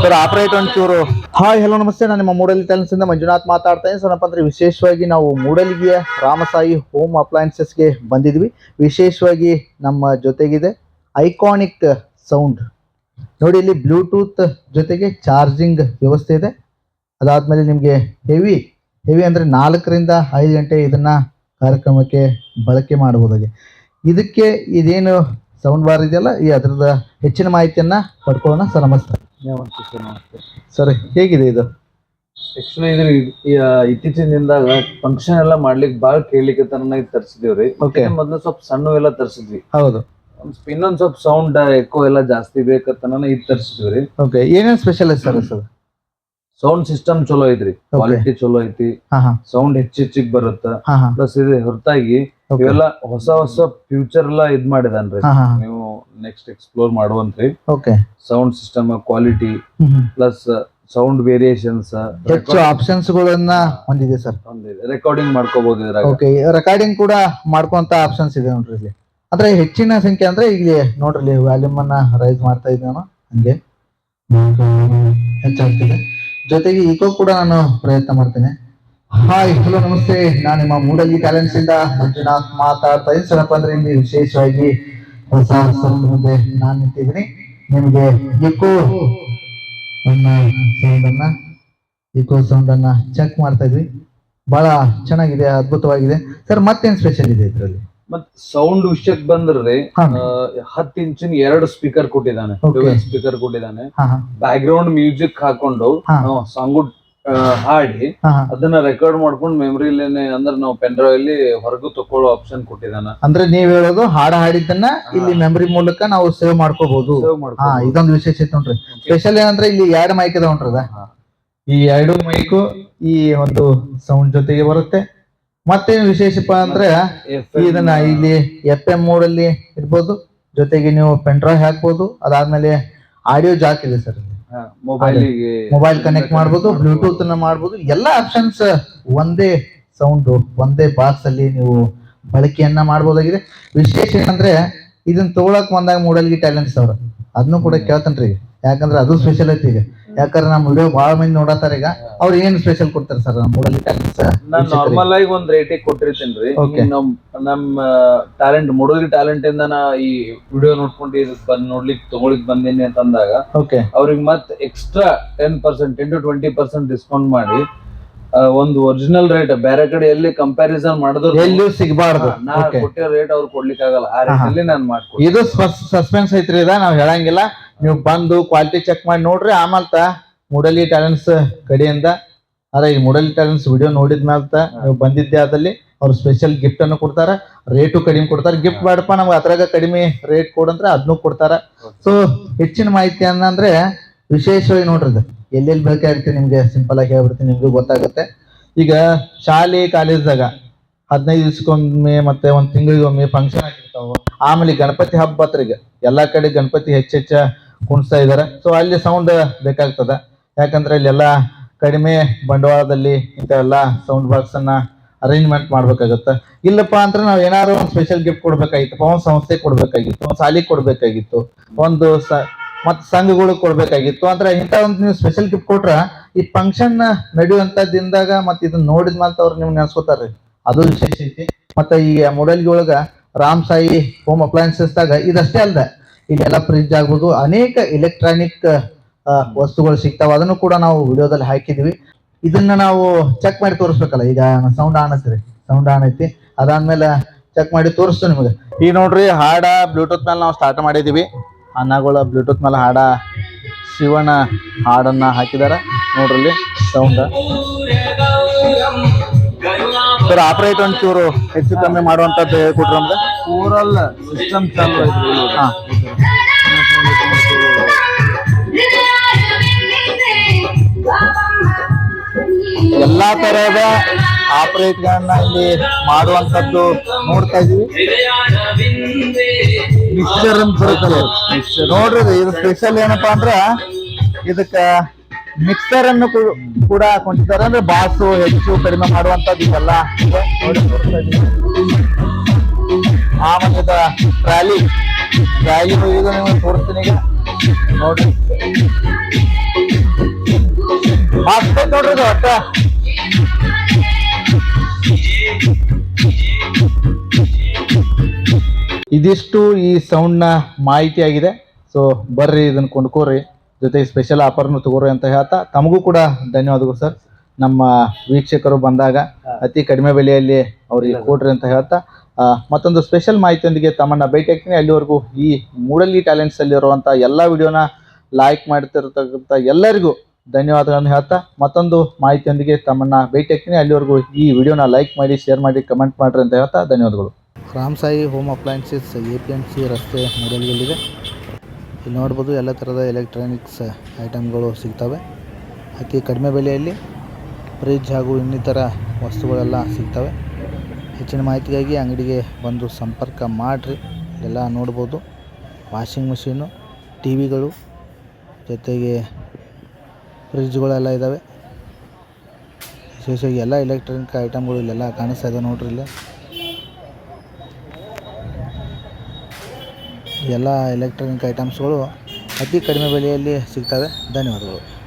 Sir operate ಒಂಚೂರು. Hi hello namaste. ನಾನು ನಿಮ್ಮ ಮೂಡಲಿ ಟ್ಯಾಲೆಂಟ್ಸ್ ಇಂದ ಮಂಜುನಾಥ್ ಮಾತಾಡ್ತಾ ಇದ್ದೀನಿ ಸರ್ ಅಂದ್ರೆ ವಿಶೇಷವಾಗಿ ನಾವು ಮೂಡಲಿಗೆಯ ರಾಮಸಾಯಿ ಹೋಮ್ ಅಪ್ಲಯನ್ಸಸ್ಗೆ ಬಂದಿದ್ವಿ. ವಿಶೇಷವಾಗಿ ನಮ್ಮ ಜೊತೆಗಿದೆ ಐಕಾನಿಕ್ ಸೌಂಡ್ ನೋಡಿ ಇಲ್ಲಿ ಬ್ಲೂಟೂತ್ ಜೊತೆಗೆ ಚಾರ್ಜಿಂಗ್ ವ್ಯವಸ್ಥೆ ಇದೆ. ಅದಾದ್ಮೇಲೆ ನಿಮಗೆ ಹೆವಿ ಹೆವಿ ಅಂದರೆ ನಾಲ್ಕರಿಂದ ಐದು ಗಂಟೆ ಇದನ್ನ ಕಾರ್ಯಕ್ರಮಕ್ಕೆ ಬಳಕೆ ಮಾಡಬಹುದಾಗಿ ಇದಕ್ಕೆ ಇದೇನು ಸೌಂಡ್ ಬಾರ್ ಇದೆಯಲ್ಲ ಈ ಅದರದ ಹೆಚ್ಚಿನ ಮಾಹಿತಿಯನ್ನ ಪಡ್ಕೊಳ್ಳೋಣ. ಸರ್ ನಮಸ್ತೆ. ನಮಸ್ತೆ ಸರ್ ನಮಸ್ತೆ ಸರ್ ಹೇಗಿದೆ ಇದು ಆಕ್ಚುಲಿ ಇದ್ರ ಇತ್ತೀಚಿನ ದಿನದಾಗ ಫಂಕ್ಷನ್ ಎಲ್ಲ ಮಾಡ್ಲಿಕ್ಕೆ ಬಾಳ ಕೇಳಲಿಕ್ಕೆ ತರನಾಗಿ ತರಿಸಿದೀವ್ರಿ ಓಕೆ ಮೊದಲು ಸ್ವಲ್ಪ ಸಣ್ಣ ತರ್ಸಿದ್ವಿ. ಹೌದು. ಇನ್ನೊಂದ್ ಸ್ವಲ್ಪ ಸೌಂಡ್ ಎಕೋ ಎಲ್ಲ ಜಾಸ್ತಿ ಬೇಕಂತ ಇದ್ ತರಿಸಿದ್ವಿ ಓಕೆ ಏನೇನ್ special sir sir sound system ಚಲೋ ಐತ್ರಿ. ಕ್ವಾಲಿಟಿ ಚಲೋ ಐತಿ. ಸೌಂಡ್ ಹೆಚ್ಚ ಹೆಚ್ಚಿಗ್ ಬರುತ್ತ. ಪ್ಲಸ್ ಇದೆ ಹೊರತಾಗಿ. ಇವೆಲ್ಲ ಹೊಸ ಹೊಸ ಫ್ಯೂಚರ್ ಎಲ್ಲ ಇದ್ ಮಾಡಿದಾನ್ರಿ. ಹಾ ಹಾ ನೀವು next explore ಮಾಡುವಂತ್ರಿ. Okay sound system quality plus sound variations ಹೆಚ್ಚು ಆಪ್ಷನ್ಸ್ ಗಳನ್ನ ಹೊಂದಿದೆ ಸರ್ ರೆಕಾರ್ಡಿಂಗ್ ಮಾಡ್ಕೋಬಹುದು ಇದ್ರಾಗ. ಓಕೆ ರೆಕಾರ್ಡಿಂಗ್ ಕೂಡ ಮಾಡ್ಕೊಂತ ಆಪ್ಷನ್ಸ್ ಇದೆ ನೋಡ್ರಿ ಇಲ್ಲಿ. ಅಂದ್ರೆ ಹೆಚ್ಚಿನ ಸಂಖ್ಯೆ ಅಂದ್ರೆ ಇಲ್ಲಿ ನೋಡ್ರಿ ಇಲ್ಲಿ ವ್ಯಾಲ್ಯೂಮ್ ಅನ್ನ ರೈಸ್ ಮಾಡ್ತಾ ಇದ್ದೀನಿ ನಾನು ಹಂಗೆ ಹೆಚ್ಚಾಗ್ತಿದೆ. ಜೊತೆಗೆ ಈಗ ಕೂಡ ನಾನು ಪ್ರಯತ್ನ ಮಾಡ್ತೇನೆ. ಹಾಯ್ ಹಲೋ ನಮಸ್ತೆ. ನಾನು ನಿಮ್ಮ ಮೂಡಲ್ಲಿ ಟ್ಯಾಲೆಂಟ್ಸ್ ಇಂದ ಮಂಜುನಾಥ್ ಮಾತಾಡ್ತಾ ಇದ್ದೀನಿ. ಸರಪ್ಪ ಅಂದ್ರೆ ಇಲ್ಲಿ ವಿಶೇಷವಾಗಿ ಹೊಸ ಮುಂದೆ ನಾನು ನಿಂತಿದ್ದೀನಿ. ನಿಮಗೆ ಇಕೋ ಅನ್ನ ಸೌಂಡ್ ಅನ್ನ ಇಕೋ ಸೌಂಡ್ ಅನ್ನ ಚೆಕ್ ಮಾಡ್ತಾ ಇದ್ವಿ. ಬಹಳ ಚೆನ್ನಾಗಿದೆ ಅದ್ಭುತವಾಗಿದೆ. ಸರ್ ಮತ್ತೇನ್ ಸ್ಪೆಷಲ್ ಇದೆ ಇದರಲ್ಲಿ? ಮತ್ ಸೌಂಡ್ ವಿಷಯಕ್ಕೆ ಬಂದ್ರೆ. ಹತ್ತು ಇಂಚಿನ ಎರಡು ಸ್ಪೀಕರ್ ಕೊಟ್ಟಿದ್ದಾನೆ. ಸ್ಪೀಕರ್ ಕೊಟ್ಟಿದ್ದಾನೆ. ಹಾ ಹಾ. ಬ್ಯಾಕ್ ಗ್ರೌಂಡ್ ಮ್ಯೂಸಿಕ್ ಹಾಕೊಂಡು ಸಾಂಗು ಹಾಡಿ ಅದನ್ನ ರೆಕಾರ್ಡ್ ಮಾಡ್ಕೊಂಡು ಮೆಮರಿಲೇನೆ ಅಂದ್ರೆ ನಾವು ಪೆನ್ಡ್ರೈವ್ ಅಲ್ಲಿ ಹೊರಗು ತಕೊಳ್ಳೋ ಆಪ್ಷನ್ ಕೊಟ್ಟಿದ್ದಾನ. ಅಂದ್ರೆ ನೀವ್ ಹೇಳೋದು ಹಾಡ ಹಾಡಿದ್ದನ್ನ ಇಲ್ಲಿ ಮೆಮರಿ ಮೂಲಕ ನಾವು ಸೇವ್ ಮಾಡ್ಕೋಬಹುದು ಇದೊಂದು ವಿಶೇಷ ವಿಶೇಷತೆ ನೋಡ್ರಿ. ಸ್ಪೆಷಲ್ ಏನಂದ್ರೆ ಇಲ್ಲಿ ಎರಡು ಮೈಕ್ ಇದಾವ ನೋಡ್ರದ. ಈ ಎರಡು ಮೈಕು ಈ ಒಂದು ಸೌಂಡ್ ಜೊತೆಗೆ ಬರುತ್ತೆ. ಮತ್ತೇನು ವಿಶೇಷಪ್ಪ ಅಂದ್ರೆ ಇದನ್ನ ಇಲ್ಲಿ ಎಫ್ ಎಂ ಮೋಡ್ ಅಲ್ಲಿ ಇರ್ಬೋದು. ಜೊತೆಗೆ ನೀವು ಪೆನ್ ಡ್ರೈವ್ ಹಾಕ್ಬೋದು. ಅದಾದ್ಮೇಲೆ ಆಡಿಯೋ ಜಾಕ್ ಇದೆ ಸರ್. ಮೊಬೈಲಿಗೆ ಮೊಬೈಲ್ ಕನೆಕ್ಟ್ ಮಾಡಬಹುದು ಬ್ಲೂಟೂತ್ನ ಮಾಡಬಹುದು ಎಲ್ಲ ಆಪ್ಷನ್ಸ್ ಒಂದೇ ಸೌಂಡ್ ಒಂದೇ ಬಾಕ್ಸ್ ಅಲ್ಲಿ ನೀವು ಬಳಕೆಯನ್ನ ಮಾಡಬಹುದಾಗಿದೆ ವಿಶೇಷ ಏನಂದ್ರೆ ಇದನ್ನ ತಗೊಳಕ್ ಬಂದಾಗ ಮೂಡಲ್ಗಿ ಟ್ಯಾಲೆಂಟ್ಸ್ ಅವ್ರ ಅದನ್ನು ಕೂಡ ಕೇಳ್ತನ್ರಿ. ಯಾಕಂದ್ರೆ ಅದು ಸ್ಪೆಷಲ್ ಐತಿ ಈಗ ಯಾಕಂದ್ರೆ ನಮ್ಮ ವಿಡಿಯೋ ಬಹಳ ಮಂದಿ ನೋಡತ್ತಾರ ಈಗ. ಅವ್ರು ಏನ್ ಸ್ಪೆಷಲ್ ಕೊಡ್ತಾರೆ ಸರ್ ನಮ್ಮ ಮೂಡಲ್ಲಿ ನಾನು ನಾನ್ ನಾರ್ಮಲ್ ಆಗಿ ಒಂದ್ ರೇಟಿಗೆ ಕೊಟ್ಟಿರ್ತೀನಿ Okay. ನಮ್ ನಮ್ಮ ಟ್ಯಾಲೆಂಟ್ ಮುಡುಗಿ ಟ್ಯಾಲೆಂಟ್ ಇಂದ ನಾ ಈ ವಿಡಿಯೋ ನೋಡ್ಕೊಂಡು ಬಂದ್ ನೋಡ್ಲಿಕ್ಕೆ ತಗೊಳಿಕ್ ಬಂದೀನಿ ಅಂತ ಅಂದಾಗ ಓಕೆ ಅವ್ರಿಗೆ ಮತ್ extra ten percent ten to twenty percent discount ಮಾಡಿ ಆ, ಒಂದು ಒರಿಜಿನಲ್ ರೇಟ್ ಬೇರೆ ಕಡೆ ಎಲ್ಲಿ ಕಂಪ್ಯಾರಿಸನ್ ಮಾಡಿದ್ರು ಎಲ್ಲೂ ಸಿಗಬಾರ್ದು. ನಾ ಓಕೆ ಕೊಟ್ಟಿರೋ ರೇಟ್ ಅವ್ರು ಕೊಡ್ಲಿಕ್ಕೆ ಆಗಲ್ಲ ಆ ಹಾ, ರೇಟ್ ಹಾ. ಅಲ್ಲಿ ನಾನು ಮಾಡ್ಕೊಡ್ತೀನಿ. ಇದು ಸಸ್ಪೆನ್ಸ್ ಐತ್ರಿ ಇದ ನಾವ್ ಹೇಳಂಗಿಲ್ಲ. ನೀವು ಬಂದು ಕ್ವಾಲಿಟಿ ಚೆಕ್ ಮಾಡಿ ನೋಡ್ರಿ ಆಮಲ್ತ ಮೂಡಲಿ ಟ್ಯಾಲೆಂಟ್ಸ್ ಕಡೆಯಿಂದ. ಅದ ಈ ಮೂಡಲಿ ಟ್ಯಾಲೆಂಟ್ಸ್ ವಿಡಿಯೋ ನೋಡಿದ ಮೇಲೆ ನೀವು ಬಂದಿದ್ದೆ ಅದಲ್ಲಿ ಅವ್ರು ಸ್ಪೆಷಲ್ ಗಿಫ್ಟ್ ಅನ್ನು ಕೊಡ್ತಾರ. ರೇಟು ಕಡಿಮೆ ಕೊಡ್ತಾರೆ. ಗಿಫ್ಟ್ ಬೇಡಪ್ಪ ನಮ್ಗೆ ಅದ್ರಾಗ ಕಡಿಮೆ ರೇಟ್ ಕೊಡಂದ್ರೆ ಅದನ್ನು ಕೊಡ್ತಾರ. ಸೊ ಹೆಚ್ಚಿನ ಮಾಹಿತಿ ಅಂದ್ರೆ ವಿಶೇಷವಾಗಿ ನೋಡ್ರಿ ಎಲ್ಲೆಲ್ಲಿ ಬೇಕಾಗಿರ್ತೀವಿ ನಿಮ್ಗೆ? ಸಿಂಪಲ್ ಆಗಿ ಹೇಳ್ಬಿಡ್ತೀನಿ ನಿಮ್ಗೂ ಗೊತ್ತಾಗುತ್ತೆ. ಈಗ ಶಾಲೆ ಕಾಲೇಜ್ದಾಗ ಹದಿನೈದು ದಿವ್ಸಕ್ಕೊಮ್ಮೆ ಮತ್ತೆ ಒಂದ್ ತಿಂಗಳಿಗೊಮ್ಮೆ ಫಂಕ್ಷನ್ ಆಗಿರ್ತಾವ. ಆಮೇಲೆ ಗಣಪತಿ ಹಬ್ಬ ಹತ್ರ ಈಗ ಎಲ್ಲಾ ಕಡೆ ಗಣಪತಿ ಹೆಚ್ಚ್ ಹೆಚ್ಚ ಕುಣಿಸ್ತಾ ಇದ್ದಾರೆ. ಸೊ ಅಲ್ಲಿ ಸೌಂಡ್ ಬೇಕಾಗ್ತದೆ. ಯಾಕಂದ್ರೆ ಇಲ್ಲೆಲ್ಲ ಕಡಿಮೆ ಬಂಡವಾಳದಲ್ಲಿ ಇಂಥವೆಲ್ಲ ಸೌಂಡ್ ಬಾಕ್ಸ್ ಅನ್ನ ಅರೇಂಜ್ಮೆಂಟ್ ಮಾಡ್ಬೇಕಾಗತ್ತೆ. ಇಲ್ಲಪ್ಪ ಅಂದ್ರೆ ನಾವು ಏನಾದ್ರು ಒಂದು ಸ್ಪೆಷಲ್ ಗಿಫ್ಟ್ ಕೊಡ್ಬೇಕಾಗಿತ್ತು. ಒಂದು ಸಂಸ್ಥೆ ಕೊಡ್ಬೇಕಾಗಿತ್ತು. ಒಂದು ಸಾಲಿ ಕೊಡ್ಬೇಕಾಗಿತ್ತು. ಒಂದು ಸ ಮತ್ ಸಂಘಗಳು ಕೊಡ್ಬೇಕಾಗಿತ್ತು. ಅಂದ್ರೆ ಇಂಥ ಒಂದು ನೀವು ಸ್ಪೆಷಲ್ ಗಿಫ್ಟ್ ಕೊಟ್ರ ಈ ಫಂಕ್ಷನ್ ನಡೆಯುವಂತ ದಿನದಾಗ ಮತ್ತೆ ಇದನ್ನ ನೋಡಿದ ಮತ್ತೆ ಅವ್ರು ನೀವು ನೆನ್ಸ್ಕೋತಾರ್ರಿ. ಅದು ವಿಶೇಷ ಐತಿ. ಮತ್ತೆ ಈ ಮೊಡಲ್ಗಿ ಒಳಗ ರಾಮ್ ಸಾಯಿ ಹೋಮ್ ಅಪ್ಲಯನ್ಸಸ್ ದಾಗ ಇದಷ್ಟೇ ಅಲ್ದ. ಇಲ್ಲೆಲ್ಲ ಫ್ರಿಜ್ ಆಗ್ಬೋದು. ಅನೇಕ ಎಲೆಕ್ಟ್ರಾನಿಕ್ ವಸ್ತುಗಳು ಸಿಗ್ತಾವ. ಅದನ್ನು ಕೂಡ ನಾವು ವಿಡಿಯೋದಲ್ಲಿ ಹಾಕಿದೀವಿ ಇದನ್ನ ನಾವು ಚೆಕ್ ಮಾಡಿ ತೋರಿಸ್ಬೇಕಲ್ಲ? ಈಗ ಸೌಂಡ್ ಆನ್ ಐತ್ರಿ ಸೌಂಡ್ ಆನ್ ಐತಿ. ಅದಾದ್ಮೇಲೆ ಚೆಕ್ ಮಾಡಿ ತೋರಿಸ್ತು ನಿಮಗೆ. ಈಗ ನೋಡ್ರಿ ಹಾಡ ಬ್ಲೂಟೂತ್ ಮೇಲೆ ನಾವು ಸ್ಟಾರ್ಟ್ ಮಾಡಿದೀವಿ ಅನ್ನಗಳ ಬ್ಲೂಟೂತ್ ಮೇಲೆ ಹಾಡ ಶಿವನ ಹಾಡನ್ನ ಹಾಕಿದಾರ ನೋಡ್ರಲ್ಲಿ ಸೌಂಡ್ ಸರ್ ಆಪರೇಟ್ ಒಂಚೂರು ಹೆಚ್ಚು ಕಮ್ಮಿ ಮಾಡುವಂತದ್ದು ಹೇಳ್ಕೊಟ್ರು ನಮ್ಗೆ? ಓವರಾಲ್ ಸಿಸ್ಟಮ್ ಚಾಲು. ಹಾ. ಎಲ್ಲಾ ತರಹದ ಆಪರೇಟ್ ಗಳನ್ನ ಇಲ್ಲಿ ಮಾಡುವಂತದ್ದು ನೋಡ್ತಾ ಇದೀವಿ ಮಿಕ್ಸರ್ ಅಂತ ನೋಡ್ರಿ ಇದು- ಸ್ಪೆಷಲ್ ಏನಪ್ಪಾ ಅಂದ್ರ ಇದಕ್ಕ ಮಿಕ್ಸರ್ ಅನ್ನು ಕೂಡ ಹಾಕೊಂಡಿದ್ದಾರೆ. ಅಂದ್ರೆ ಬಾಸು ಹೆಚ್ಚು ಕಡಿಮೆ ಮಾಡುವಂತದ್ದು ಇದೆಲ್ಲ. ಆಮೇಲೆ ಟ್ರಾಲಿ. ಬ್ಯಾಗಿನ ಈಗ ನಿಮಗೆ ತೋರಿಸ್ತೀನಿ ಈಗ. ನೋಡ್ರಿ. ಮಸ್ತ್ ಐತ್ ನೋಡ್ರಿ ಒಟ್ಟ ಇದಿಷ್ಟು ಈ ಸೌಂಡ್ನ ಮಾಹಿತಿ ಆಗಿದೆ ಸೊ ಬರ್ರಿ ಇದನ್ನ ಕೊಂಡ್ಕೋರಿ ಜೊತೆಗೆ ಸ್ಪೆಷಲ್ ಆಫರ್ನು ತಗೋರಿ ಅಂತ ಹೇಳ್ತಾ ತಮಗೂ ಕೂಡ ಧನ್ಯವಾದಗಳು ಸರ್ ನಮ್ಮ ವೀಕ್ಷಕರು ಬಂದಾಗ ಅತಿ ಕಡಿಮೆ ಬೆಲೆಯಲ್ಲಿ ಅವ್ರಿಗೆ ಕೊಡ್ರಿ ಅಂತ ಹೇಳ್ತಾ ಮತ್ತೊಂದು ಸ್ಪೆಷಲ್ ಮಾಹಿತಿಯೊಂದಿಗೆ ತಮ್ಮನ್ನ ಭೇಟಿ ಆಗ್ತೀನಿ. ಅಲ್ಲಿವರೆಗೂ ಈ ಮೂಡಲ್ಲಿ ಟ್ಯಾಲೆಂಟ್ಸ್ ಅಲ್ಲಿರುವಂಥ ಎಲ್ಲ ವಿಡಿಯೋನ ಲೈಕ್ ಮಾಡ್ತಿರ್ತಕ್ಕಂಥ ಎಲ್ಲರಿಗೂ ಧನ್ಯವಾದಗಳನ್ನು ಹೇಳ್ತಾ ಮತ್ತೊಂದು ಮಾಹಿತಿಯೊಂದಿಗೆ ತಮ್ಮನ್ನ ಭೇಟಿ ಆಗ್ತೀನಿ. ಅಲ್ಲಿವರೆಗೂ ಈ ವಿಡಿಯೋನ ಲೈಕ್ ಮಾಡಿ ಶೇರ್ ಮಾಡಿ ಕಮೆಂಟ್ ಮಾಡ್ರಿ ಅಂತ ಹೇಳ್ತಾ ಧನ್ಯವಾದಗಳು. Ram Sai home appliances A P M C ರಸ್ತೆ ಮೂಡಲ್ಗಲ್ಲಿದೆ ಇಲ್ಲಿ ನೋಡ್ಬೋದು ಎಲ್ಲ ಥರದ ಎಲೆಕ್ಟ್ರಾನಿಕ್ಸ್ ಐಟಮ್ಗಳು ಸಿಗ್ತವೆ. ಅತಿ ಕಡಿಮೆ ಬೆಲೆಯಲ್ಲಿ ಫ್ರಿಜ್ ಹಾಗೂ ಇನ್ನಿತರ ವಸ್ತುಗಳೆಲ್ಲ ಸಿಗ್ತವೆ. ಹೆಚ್ಚಿನ ಮಾಹಿತಿಗಾಗಿ ಅಂಗಡಿಗೆ ಬಂದು ಸಂಪರ್ಕ ಮಾಡಿರಿ. ಎಲ್ಲ ನೋಡ್ಬೋದು. ವಾಷಿಂಗ್ ಮಷೀನು ಟಿ ವಿಗಳು ಜೊತೆಗೆ ಫ್ರಿಜ್ಗಳೆಲ್ಲ ಇದ್ದಾವೆ ವಿಶೇಷವಾಗಿ ಎಲ್ಲ ಎಲೆಕ್ಟ್ರಾನಿಕ್ ಐಟಮ್ಗಳು ಇಲ್ಲೆಲ್ಲ ಕಾಣಿಸ್ತಾ ಇದೆ ನೋಡ್ರಿ ಇಲ್ಲಿ. ಎಲ್ಲ ಎಲೆಕ್ಟ್ರಾನಿಕ್ ಐಟಮ್ಸ್ಗಳು ಅತಿ ಕಡಿಮೆ ಬೆಲೆಯಲ್ಲಿ ಸಿಗ್ತವೆ. ಧನ್ಯವಾದಗಳು.